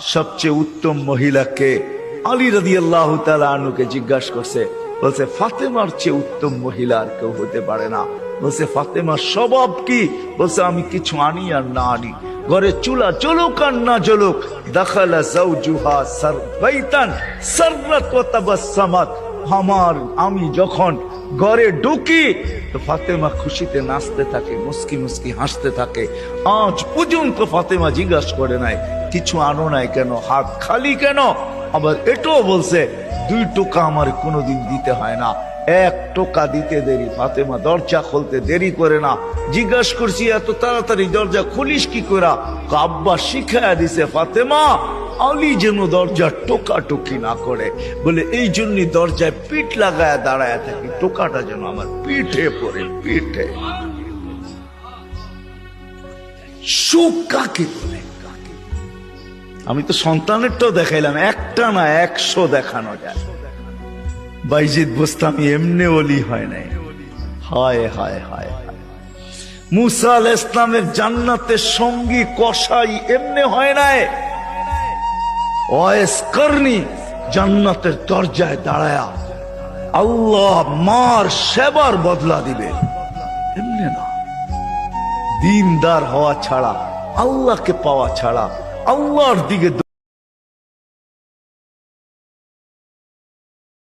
সবচেয়ে উত্তম মহিলাকে আলী রাদি আল্লাহ আনুকে জিজ্ঞাসা করছে, বলছে, ফাতেমার চেয়ে উত্তম মহিলা আর কেউ হতে পারে না। বলছে, ফাতেমার স্বভাব কি? বলছে, আমি কিছু আনি আর না আনি। ঘরে চুলা চলুক আর না চলুক আমার, আমি যখন ঘরে ঢুকি, তো ফাতেমা খুশিতে নাচতে থাকে, মুস্কি মুস্কি হাসতে থাকে। আজ পর্যন্ত ফাতেমা জিজ্ঞাসা করে নাই কিছু আনো নাই কেন? হাত খালি কেন? আবার এটাও বলছে, দুই টোকা আমার কোনোদিন দিতে হয় না। এক টোকা দিতে দেরি। ফাতেমা দরজা খুলতে দেরি করে না। জিজ্ঞাসা করছি, এত তাড়াতাড়ি দরজা খুলিস কি করা আব্বা শিখায়া দিছে, ফাতেমা, আলি যেন দরজা টোকা টুকি না করে। বলে, এই জন্য দরজায় পিঠ লাগায় দাঁড়ায় থাকি। টোকাটা যেন আমার পিঠে পড়ে, পিঠে। সুখ কাকে আমি তো সন্তানেরটাও দেখাইলাম, একটা না একশো দেখানো যায়। বাইজিদ বুস্তামি এমনি ওলি হয় নাই। হায় হায় হায় মুসা আল ইসলামের জান্নাতের সঙ্গী কষাই এমনি হয় নাই। ওয়েস করনি জান্নাতের দরজায় দাঁড়ায়া আল্লাহ মার সেবার বদলা দিবে। এমনি না। দিনদার হওয়া ছাড়া, আল্লাহকে পাওয়া ছাড়া আল্লাহর দিকে